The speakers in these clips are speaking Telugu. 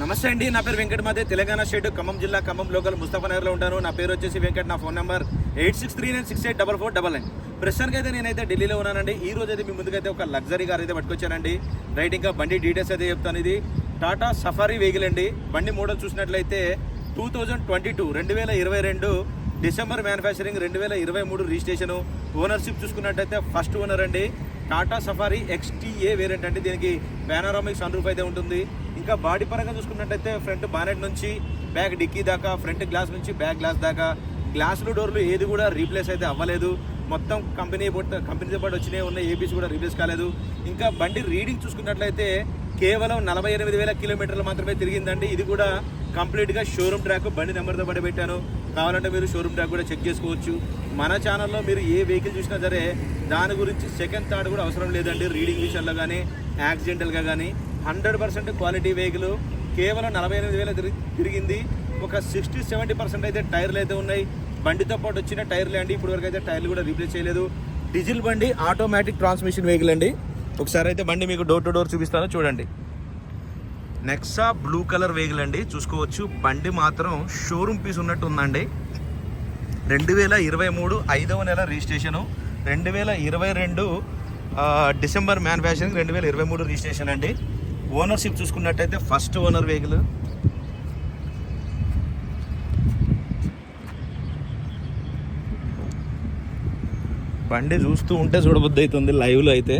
నమస్తే అండి నా పేరు వెంకట్ మాదే. తెలంగాణ స్టేట్ ఖమ్మం జిల్లా ఖమ్మం లోకల్ ముస్తఫానగర్లో ఉంటాను. నా పేరు వచ్చేసి వెంకట్ నా phone number eight six three nine six eight double four double nine. ప్రస్తుతానికి అయితే నేనైతే ఢిల్లీలో ఉన్నానండి. ఈ రోజు అయితే మీ ముందుకైతే ఒక లగ్జరీ కార్ అయితే పట్టుకొచ్చానండి. రైట్ ఇంకా బండి డీటెయిల్స్ అయితే చెప్తాను. ఇది టాటా సఫారీ వెహికల్ అండి. బండి మోడల్ చూసినట్లయితే టూ థౌజండ్ ట్వంటీ టూ రెండు వేల ఇరవై రెండు డిసెంబర్ మ్యానుఫ్యాక్చరింగ్ రెండు వేల ఇరవై మూడు రిజిస్ట్రేషన్ ఓనర్షిప్ చూసుకున్నట్టయితే ఫస్ట్ ఓనర్ అండి. టాటా సఫారీ ఎక్స్టీఏ వేరియంట్ అంటే దీనికి పానారామిక్ సన్ రూఫ్ అయితే ఉంటుంది. ఇంకా బాడీ పరంగా చూసుకున్నట్టయితే ఫ్రంట్ బానెట్ నుంచి బ్యాక్ డిక్కీ దాకా ఫ్రంట్ గ్లాస్ నుంచి బ్యాక్ గ్లాస్ దాకా. గ్లాసులు డోర్లు ఏది కూడా రీప్లేస్ అయితే అవ్వలేదు. మొత్తం కంపెనీ కంపెనీతో పాటు వచ్చినాయి ఉన్న ఏపీస్ కూడా రీప్లేస్ కాలేదు. ఇంకా బండి రీడింగ్ చూసుకున్నట్లయితే కేవలం నలభై ఎనిమిది వేల కిలోమీటర్లు మాత్రమే తిరిగిందండి. ఇది కూడా కంప్లీట్గా షోరూమ్ ట్రాక్ బండి నెంబర్తో పాటు పెట్టాను. కావాలంటే మీరు షోరూమ్ ట్యాగ్ కూడా చెక్ చేసుకోవచ్చు. మన ఛానల్లో మీరు ఏ వెహికల్ చూసినా సరే దాని గురించి సెకండ్ థర్డ్ కూడా అవసరం లేదండి. రీడింగ్ విషయంలో కానీ యాక్సిడెంటల్గా కానీ హండ్రెడ్ పర్సెంట్ క్వాలిటీ వెహికల్ కేవలం నలభై ఎనిమిది వేల తిరిగి తిరిగింది. ఒక సిక్స్టీ సెవెంటీ పర్సెంట్ అయితే టైర్లు అయితే ఉన్నాయి. బండితో పాటు వచ్చిన టైర్లే అండి. ఇప్పుడు వరకు అయితే టైర్లు కూడా రీప్లేస్ చేయలేదు. డీజిల్ బండి ఆటోమేటిక్ ట్రాన్స్మిషన్ వెహికల్ అండి. ఒకసారి అయితే బండి మీకు డోర్ టు డోర్ చూపిస్తాను. చూడండి. నెక్సా బ్లూ కలర్ వెహికల్ అండి. చూసుకోవచ్చు. బండి మాత్రం షోరూమ్ పీస్ ఉన్నట్టు ఉందండి రెండు వేల ఇరవై మూడు ఐదవ నెల రిజిస్ట్రేషను రెండు వేల ఇరవై రెండు డిసెంబర్ మ్యానుఫ్యాక్చరింగ్ రెండు వేల ఇరవై మూడు రిజిస్ట్రేషన్ అండి. ఓనర్షిప్ చూసుకున్నట్టయితే ఫస్ట్ ఓనర్ వెహికల్ బండి చూస్తూ ఉంటే చూడబుద్ధి అవుతుంది. లైవ్లో అయితే.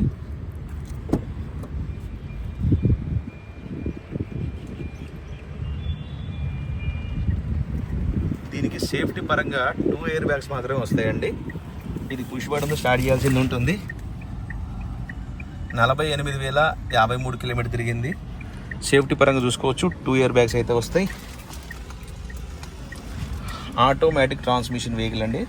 దీనికి సేఫ్టీ పరంగా టూ ఎయిర్ బ్యాగ్స్ మాత్రమే వస్తాయండి. ఇది పుష్ బటన్తో స్టార్ట్ చేయాల్సింది ఉంటుంది. నలభై ఎనిమిది వేల యాభై మూడు కిలోమీటర్ తిరిగింది. సేఫ్టీ పరంగా చూసుకోవచ్చు. టూ ఇయర్ బ్యాగ్స్ అయితే వస్తాయి. ఆటోమేటిక్ ట్రాన్స్మిషన్ వెహికల్ అండి.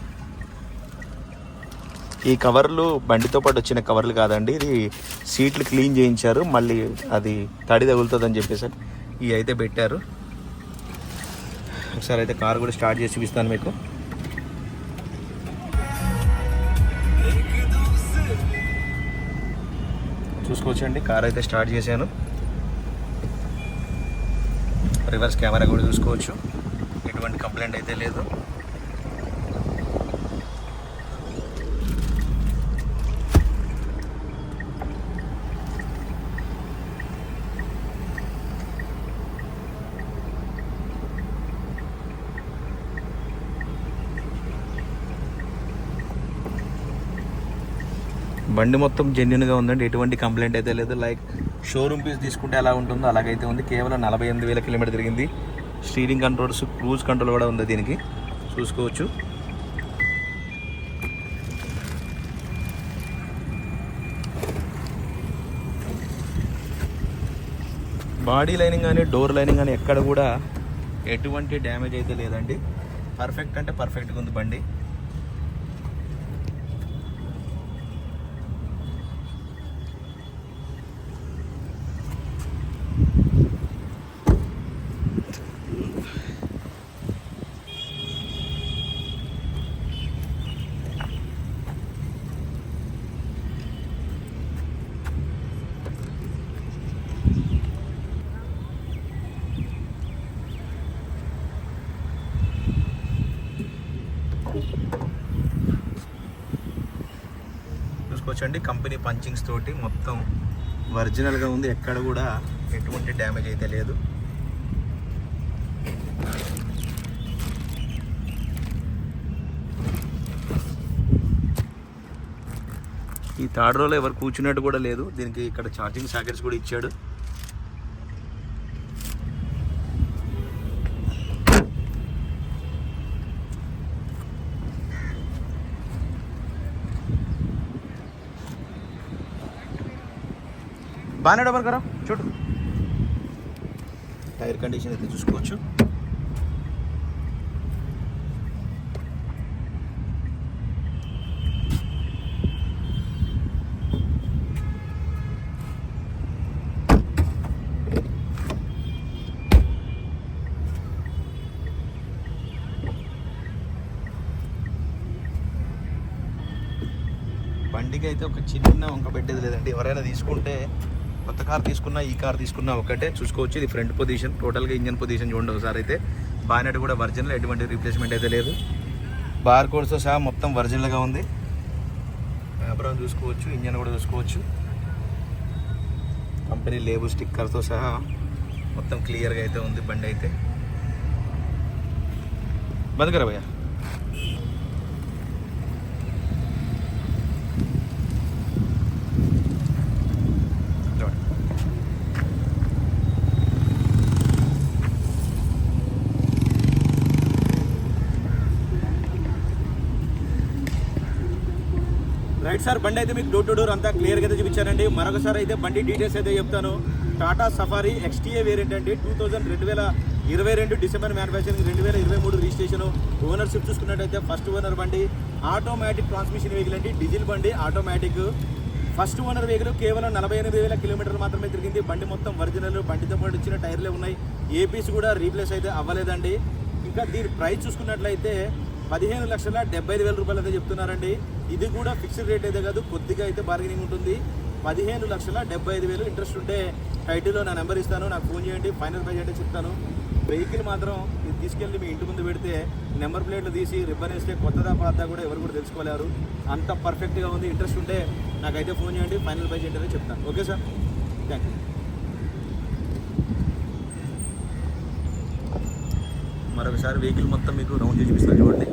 ఈ కవర్లు బండితో పాటు వచ్చిన కవర్లు కాదండి. ఇది సీట్లు క్లీన్ చేయించారు. మళ్ళీ అది తడి తగులుతుందని చెప్పేసి ఇవి అయితే పెట్టారు. ఒకసారి అయితే కార్ కూడా స్టార్ట్ చేసి చూపిస్తాను మీకు. చూసుకోవచ్చండి కార్ అయితే స్టార్ట్ చేశాను. రివర్స్ కెమెరా కూడా చూసుకోవచ్చు. ఎటువంటి కంప్లైంట్ అయితే లేదు. బండి మొత్తం జెన్యున్గా ఉందండి. ఎటువంటి కంప్లైంట్ అయితే లేదు. లైక్ షోరూమ్ పీస్ తీసుకుంటే ఎలా ఉంటుందో అలాగైతే ఉంది. కేవలం నలభై ఎనిమిది వేల కిలోమీటర్ తిరిగింది. స్టీరింగ్ కంట్రోల్స్ క్రూజ్ కంట్రోల్ కూడా ఉంది దీనికి. చూసుకోవచ్చు. బాడీ లైనింగ్ కానీ డోర్ లైనింగ్ కానీ ఎక్కడ కూడా ఎటువంటి డ్యామేజ్ అయితే లేదండి. పర్ఫెక్ట్ అంటే పర్ఫెక్ట్గా ఉంది బండి. చూసుకోవచ్చండి కంపెనీ పంచింగ్స్ తోటి మొత్తం ఒరిజినల్గా ఉంది. ఎక్కడ కూడా ఎటువంటి డ్యామేజ్ అయితే లేదు. ఈ థర్డ్ రోలో ఎవరు కూర్చున్నట్టు కూడా లేదు. దీనికి ఇక్కడ ఛార్జింగ్ సాకెట్స్ కూడా ఇచ్చాడు. బాగానే డబల్ కరా చూడు. టైర్ కండిషన్ అయితే చూసుకోవచ్చు. బండికి అయితే ఒక చిన్న వంక పెట్టేది లేదండి. ఎవరైనా తీసుకుంటే కొత్త కార్ తీసుకున్నా ఈ కార్ తీసుకున్నా ఒకటే చూసుకోవచ్చు. ఇది ఫ్రంట్ పొజిషన్. టోటల్గా ఇంజన్ పొజిషన్ చూడండి ఒకసారి అయితే. బాయినట్ కూడా ఒరిజినల్ ఎటువంటి రీప్లేస్మెంట్ అయితే లేదు. బార్ కోడ్స్తో సహా మొత్తం ఒరిజినల్గా ఉంది. వ్యాపారం చూసుకోవచ్చు ఇంజన్ కూడా చూసుకోవచ్చు. కంపెనీ లేబుల్ స్టిక్కర్తో సహా మొత్తం క్లియర్గా అయితే ఉంది బండి అయితే. బంద్ భయ్యా రైట్ సార్ బండి అయితే మీకు డోర్ టు డోర్ అంతా క్లియర్గా అయితే చూపించానండి. మరొకసారి అయితే బండి డీటెయిల్స్ అయితే చెప్తాను. టాటా సఫారీ ఎక్స్టీఏ వేరియంట్ అండి. టూ థౌజండ్ రెండు వేల ఇరవై రెండు డిసెంబర్ మ్యానుఫ్యాక్చరింగ్ రెండు వేల ఇరవై మూడు రిజిస్ట్రేషన్ ఓనర్షిప్ చూసుకున్నట్టయితే ఫస్ట్ ఓనర్ బండి. ఆటోమేటిక్ ట్రాన్స్మిషన్ వెహికల్ అండి. డీజిల్ బండి ఆటోమేటిక్ ఫస్ట్ ఓనర్ వెహికల్ కేవలం నలభై ఎనిమిది వేల కిలోమీటర్లు మాత్రమే తిరిగింది. బండి మొత్తం ఒరిజినల్ బండితో పాటు ఇచ్చిన టైర్లే ఉన్నాయి. ఏపీస్ కూడా రీప్లేస్ అయితే అవ్వలేదండి. ఇంకా దీని ప్రైస్ చూసుకున్నట్లయితే పదిహేను లక్షల డెబ్బై ఐదు వేల రూపాయలు అయితే చెప్తున్నారండి. ఇది కూడా ఫిక్స్డ్ రేట్ అయితే కాదు కొద్దిగా అయితే బార్గెనింగ్ ఉంటుంది. పదిహేను లక్షల డెబ్బై ఐదు వేలు ఇంట్రెస్ట్ ఉంటే టైటిల్లో నా నెంబర్ ఇస్తాను నాకు ఫోన్ చేయండి ఫైనల్ ప్రైజ్ అంటే చెప్తాను. వెహికల్ మాత్రం ఇది తీసుకెళ్ళి మీ ఇంటి ముందు పెడితే నెంబర్ ప్లేట్లు తీసి రిబ్బన్ వేస్తే కొత్తదా పాతదా కూడా ఎవరు కూడా తెలుసుకోలేరు. అంత పర్ఫెక్ట్గా ఉంది ఇంట్రెస్ట్ ఉంటే నాకైతే ఫోన్ చేయండి ఫైనల్ ప్రైజ్ ఏంటనే చెప్తాను. ఓకే సార్ థ్యాంక్ యూ మరొకసారి వెహికల్ మొత్తం మీకు రౌండ్ చేసి చూపిస్తాను చూడండి.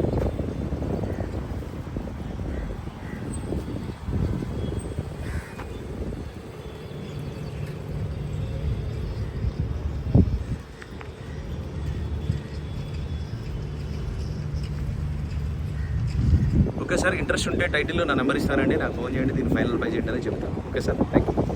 ఓకే సార్ ఇంట్రెస్ట్ ఉంటే టైటిల్లో నా నెంబర్ ఇస్తానండి. నాకు ఫోన్ చేయండి దీని ఫైనల్ ప్రైజ్ ఏంటనే చెప్తాను. Okay sir thank you